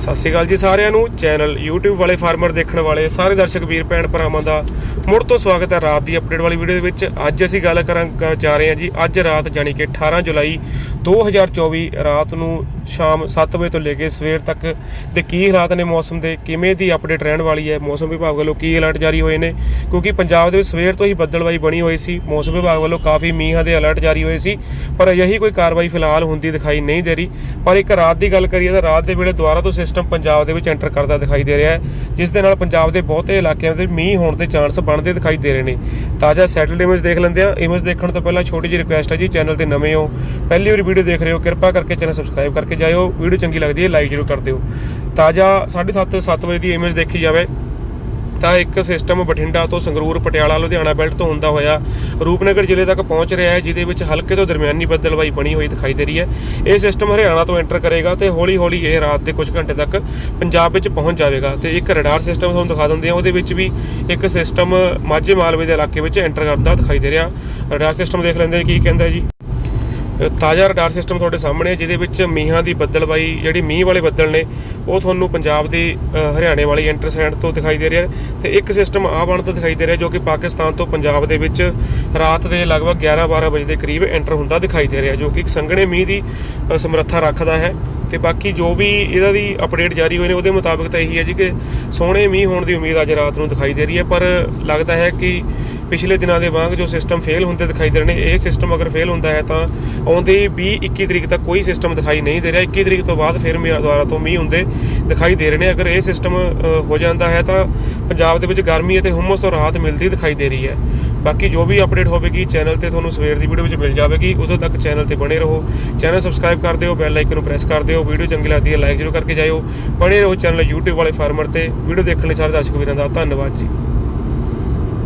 ਸਤਿ ਸ਼੍ਰੀ ਅਕਾਲ ਜੀ ਸਾਰਿਆਂ ਨੂੰ। ਚੈਨਲ YouTube ਵਾਲੇ ਫਾਰਮਰ ਦੇਖਣ ਵਾਲੇ ਸਾਰੇ ਦਰਸ਼ਕ ਵੀਰ ਭੈਣ ਭਰਾਵਾਂ ਦਾ ਮੁੜ ਤੋਂ ਸਵਾਗਤ ਹੈ ਰਾਤ ਦੀ ਅਪਡੇਟ ਵਾਲੀ ਵੀਡੀਓ ਦੇ ਵਿੱਚ। ਅੱਜ ਅਸੀਂ ਗੱਲ ਕਰਾਂ ਕਰ- ਜਾ ਰਹੇ ਹਾਂ ਜੀ, ਅੱਜ ਰਾਤ ਜਾਨੀ ਕਿ 18 ਜੁਲਾਈ 2024 ਰਾਤ ਨੂੰ ਸ਼ਾਮ 7 ਵਜੇ ਤੋਂ ਲੈ ਕੇ ਸਵੇਰ ਤੱਕ ਦੇ ਕੀ ਹਾਲਾਤ ਨੇ ਮੌਸਮ ਦੇ, ਕਿਵੇਂ ਦੀ ਅਪਡੇਟ ਰਹਿਣ ਵਾਲੀ ਹੈ, ਮੌਸਮ ਵਿਭਾਗ ਵੱਲੋਂ ਕੀ ਅਲਰਟ ਜਾਰੀ ਹੋਏ ਨੇ? ਕਿਉਂਕਿ ਪੰਜਾਬ ਦੇ ਵਿੱਚ ਸਵੇਰ ਤੋਂ ਹੀ ਬੱਦਲਵਾਈ ਬਣੀ ਹੋਈ ਸੀ, ਮੌਸਮ ਵਿਭਾਗ ਵੱਲੋਂ ਕਾਫੀ ਮੀਂਹਾਂ ਦੇ ਅਲਰਟ ਜਾਰੀ ਹੋਏ ਸੀ, ਪਰ ਅਜਿਹੀ ਕੋਈ ਕਾਰਵਾਈ ਫਿਲਹਾਲ ਹੁੰਦੀ ਦਿਖਾਈ ਨਹੀਂ ਦੇ ਰਹੀ। ਪਰ ਇੱਕ ਰਾਤ ਦੀ ਗੱਲ ਕਰੀਏ ਤਾਂ ਰਾਤ ਦੇ ਵੇਲੇ ਦੁਬਾਰਾ ਤੋਂ ਸਿਸਟਮ ਪੰਜਾਬ ਦੇ ਵਿੱਚ ਐਂਟਰ ਕਰਦਾ ਦਿਖਾਈ ਦੇ ਰਿਹਾ ਹੈ, ਜਿਸ ਦੇ ਨਾਲ ਪੰਜਾਬ ਦੇ ਬਹੁਤੇ ਇਲਾਕਿਆਂ ਦੇ ਮੀਂਹ ਹੋਣ ਦੇ ਚਾਂਸ ਬਣਦੇ ਦਿਖਾਈ ਦੇ ਰਹੇ ਨੇ। ਤਾਜ਼ਾ ਸੈਟਲਡ ਇਮੇਜ ਦੇਖ ਲੈਂਦੇ ਆ ਇਮੇਜ ਦੇਖਣ ਤੋਂ ਪਹਿਲਾਂ ਛੋਟੀ ਜਿਹੀ ਰਿਕੁਐਸਟ ਹੈ ਜੀ ਚੈਨਲ ਤੇ ਨਵੇਂ ਹੋ, ਪਹਿਲੀ ਵਾਰੀ ਵੀਡੀਓ ਦੇਖ ਰਹੇ ਹੋ, ਕਿਰਪਾ ਕਰਕੇ ਚੈਨਲ ਸਬਸਕ੍ਰਾਈਬ ਕਰਕੇ ਜਾਇਓ, ਵੀਡੀਓ ਚੰਗੀ ਲੱਗਦੀ ਹੈ ਲਾਈਕ ਜ਼ਰੂਰ ਕਰ ਦਿਓ। ਤਾਜ਼ਾ 7:30 7 ਵਜੇ ਦੀ ਇਮੇਜ ਦੇਖੀ ਜਾਵੇ, ਤਾਂ ਇੱਕ ਸਿਸਟਮ ਬਠਿੰਡਾ ਤੋਂ ਸੰਗਰੂਰ, ਪਟਿਆਲਾ, ਲੁਧਿਆਣਾ ਬੈਲਟ ਤੋਂ ਹੁੰਦਾ ਹੋਇਆ ਰੂਪਨਗਰ ਜ਼ਿਲ੍ਹੇ ਤੱਕ ਪਹੁੰਚ ਰਿਹਾ ਹੈ, ਜਿਹਦੇ ਵਿੱਚ ਹਲਕੇ ਤੋਂ ਦਰਮਿਆਨੀ ਬੱਦਲਵਾਈ ਬਣੀ ਹੋਈ ਦਿਖਾਈ ਦੇ ਰਹੀ ਹੈ। ਇਹ ਸਿਸਟਮ ਹਰਿਆਣਾ ਤੋਂ ਐਂਟਰ ਕਰੇਗਾ ਤੇ ਹੌਲੀ-ਹੌਲੀ ਇਹ ਰਾਤ ਦੇ ਕੁਝ ਘੰਟੇ ਤੱਕ ਪੰਜਾਬ ਵਿੱਚ ਪਹੁੰਚ ਜਾਵੇਗਾ। ਤੇ ਇੱਕ ਰਡਾਰ ਸਿਸਟਮ ਤੁਹਾਨੂੰ ਦਿਖਾ ਦਿੰਦੇ ਹਾਂ, ਉਹਦੇ ਵਿੱਚ ਵੀ ਇੱਕ ਸਿਸਟਮ ਮਾਝੇ ਮਾਲਵੇ ਦੇ ਇਲਾਕੇ ਵਿੱਚ ਐਂਟਰ ਕਰਦਾ ਦਿਖਾਈ ਦੇ ਰਿਹਾ। ਰਡਾਰ ਸਿਸਟਮ ਦੇਖ ਲੈਂਦੇ ਕੀ ਕਹਿੰਦਾ ਜੀ। ਤਾਜ਼ਾ ਰਡਾਰ ਸਿਸਟਮ ਤੁਹਾਡੇ ਸਾਹਮਣੇ ਹੈ, ਜਿਹਦੇ ਵਿੱਚ ਮੀਂਹਾਂ ਦੀ ਬੱਦਲਬਾਈ, ਜਿਹੜੀ ਮੀਂਹ ਵਾਲੇ ਬੱਦਲ ਨੇ, ਉਹ ਤੁਹਾਨੂੰ ਪੰਜਾਬ ਦੀ ਹਰਿਆਣੇ ਵਾਲੀ ਇੰਟਰਸੈਂਟ ਤੋਂ ਦਿਖਾਈ ਦੇ ਰਿਹਾ ਹੈ ਤੇ ਇੱਕ ਸਿਸਟਮ ਆ ਬਣਦਾ ਦਿਖਾਈ ਦੇ ਰਿਹਾ ਜੋ ਕਿ ਪਾਕਿਸਤਾਨ ਤੋਂ ਪੰਜਾਬ ਦੇ ਵਿੱਚ ਰਾਤ ਦੇ ਲਗਭਗ 11-12 ਵਜੇ ਦੇ ਕਰੀਬ ਐਂਟਰ ਹੁੰਦਾ ਦਿਖਾਈ ਦੇ ਰਿਹਾ ਜੋ ਕਿ ਇੱਕ ਸੰਘਣੇ ਮੀਂਹ ਦੀ ਸਮਰੱਥਾ ਰੱਖਦਾ ਹੈ ਤੇ ਬਾਕੀ ਜੋ ਵੀ ਇਹਦਾ ਦੀ ਅਪਡੇਟ ਜਾਰੀ ਹੋਏ ਨੇ, ਉਹਦੇ ਮੁਤਾਬਕ ਤਾਂ ਇਹੀ ਹੈ ਜੀ ਕਿ ਸੋਹਣੇ ਮੀਂਹ ਹੋਣ ਦੀ ਉਮੀਦ ਅੱਜ ਰਾਤ ਨੂੰ ਦਿਖਾਈ ਦੇ ਰਹੀ ਹੈ, ਪਰ ਲੱਗਦਾ ਹੈ ਕਿ ਪਿਛਲੇ ਦਿਨਾਂ ਦੇ ਵਾਂਗ ਜੋ ਸਿਸਟਮ ਫੇਲ ਹੁੰਦੇ ਦਿਖਾਈ ਦੇ ਰਹੇ ਨੇ, ਇਹ ਸਿਸਟਮ ਅਗਰ ਫੇਲ ਹੁੰਦਾ ਹੈ ਤਾਂ ਆਉਂਦੇ 20 21 ਤਰੀਕ ਤੱਕ ਕੋਈ ਸਿਸਟਮ ਦਿਖਾਈ ਨਹੀਂ ਦੇ ਰਿਹਾ। 21 ਤਰੀਕ ਤੋਂ ਬਾਅਦ ਫਿਰ ਮੀਂਹ ਦੁਆਰਾ ਤੋਂ ਮੀਂਹ ਹੁੰਦੇ ਦਿਖਾਈ ਦੇ ਰਹੇ ਨੇ। ਅਗਰ ਇਹ ਸਿਸਟਮ ਹੋ ਜਾਂਦਾ ਹੈ ਤਾਂ ਪੰਜਾਬ ਦੇ ਵਿੱਚ ਗਰਮੀ ਅਤੇ ਹੁਮਸ ਤੋਂ ਰਾਹਤ ਮਿਲਦੀ ਦਿਖਾਈ ਦੇ ਰਹੀ ਹੈ। ਬਾਕੀ ਜੋ ਵੀ ਅਪਡੇਟ ਹੋਵੇਗੀ ਚੈਨਲ ਤੇ ਤੁਹਾਨੂੰ ਸਵੇਰ ਦੀ ਵੀਡੀਓ ਵਿੱਚ ਮਿਲ ਜਾਵੇਗੀ। ਉਦੋਂ ਤੱਕ ਚੈਨਲ ਤੇ ਬਣੇ ਰਹੋ। ਚੈਨਲ ਸਬਸਕ੍ਰਾਈਬ ਕਰ ਦਿਓ ਬੈਲ ਆਈਕਨ ਨੂੰ ਪ੍ਰੈਸ ਕਰ ਦਿਓ। ਵੀਡੀਓ ਚੰਗੀ ਲੱਗਦੀ ਹੈ ਲਾਈਕ ਜ਼ਰੂਰ ਕਰਕੇ ਜਾਇਓ। ਬਣੇ ਰਹੋ ਚੈਨਲ YouTube ਵਾਲੇ ਫਾਰਮਰ ਤੇ। ਵੀਡੀਓ ਦੇਖਣ ਲਈ ਸਾਰੇ ਦਰਸ਼ਕ ਵੀਰਾਂ ਦਾ ਧੰਨਵਾਦ ਜੀ।